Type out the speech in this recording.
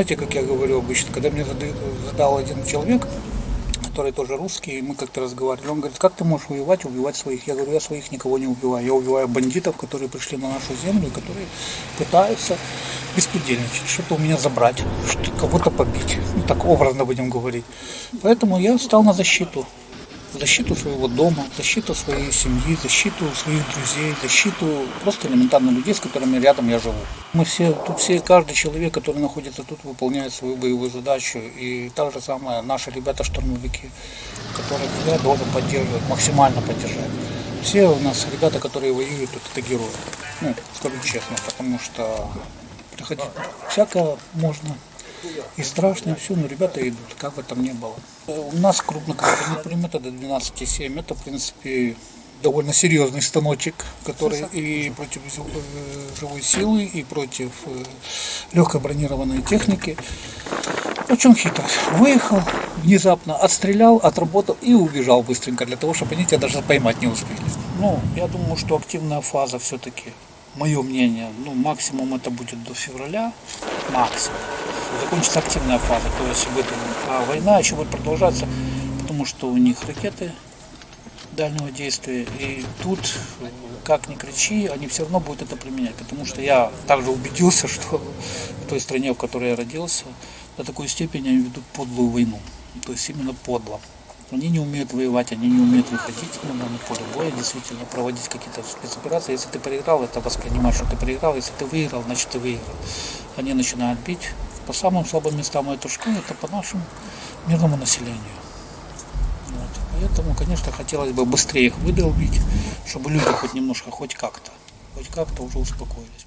Знаете, как я говорю обычно, когда мне задал один человек, который тоже русский, и мы как-то разговаривали, он говорит, как ты можешь воевать, убивать своих? Я говорю, я своих никого не убиваю, я убиваю бандитов, которые пришли на нашу землю, которые пытаются беспредельничать, что-то у меня забрать, кого-то побить, ну так образно будем говорить. Поэтому я стал на защиту, защиту своего дома, защиту своей семьи, защиту своих друзей, защиту просто элементарно людей, с которыми рядом я живу. Мы все, тут все, каждый человек, который находится тут, выполняет свою боевую задачу. И так же самое наши ребята-штурмовики, которых я должен поддерживать, максимально поддержать. Все у нас ребята, которые воюют, это герои. Ну, скажу честно, потому что приходить всякое можно. И страшно, и все, но ребята идут, как бы там ни было. У нас крупнокалиберный пулемет до 12,7, это, в принципе, довольно серьезный станочек, который и против э, живой силы, и против э, легкой бронированной техники. Очень хитро. Выехал внезапно, отстрелял, отработал и убежал быстренько, для того, чтобы они тебя даже поймать не успели. Ну, я думаю, что активная фаза все-таки, мое мнение, ну, максимум это будет до февраля, максимум. Закончится активная фаза, то есть этом. А война еще будет продолжаться, потому что у них ракеты дальнего действия. И тут, как ни кричи, они все равно будут это применять. Потому что я также убедился, что в той стране, в которой я родился, до такой степени они ведут подлую войну. То есть именно подло. Они не умеют воевать, они не умеют выходить именно на поле боя, действительно, проводить какие-то спецоперации. Если ты проиграл, это воспринимаешь, что ты проиграл. Если ты выиграл, значит ты выиграл. Они начинают бить по самым слабым местам этой школы, это по нашему мирному населению. Вот. Поэтому, конечно, хотелось бы быстрее их выдолбить, чтобы люди хоть немножко, хоть как-то, хоть как-то уже успокоились.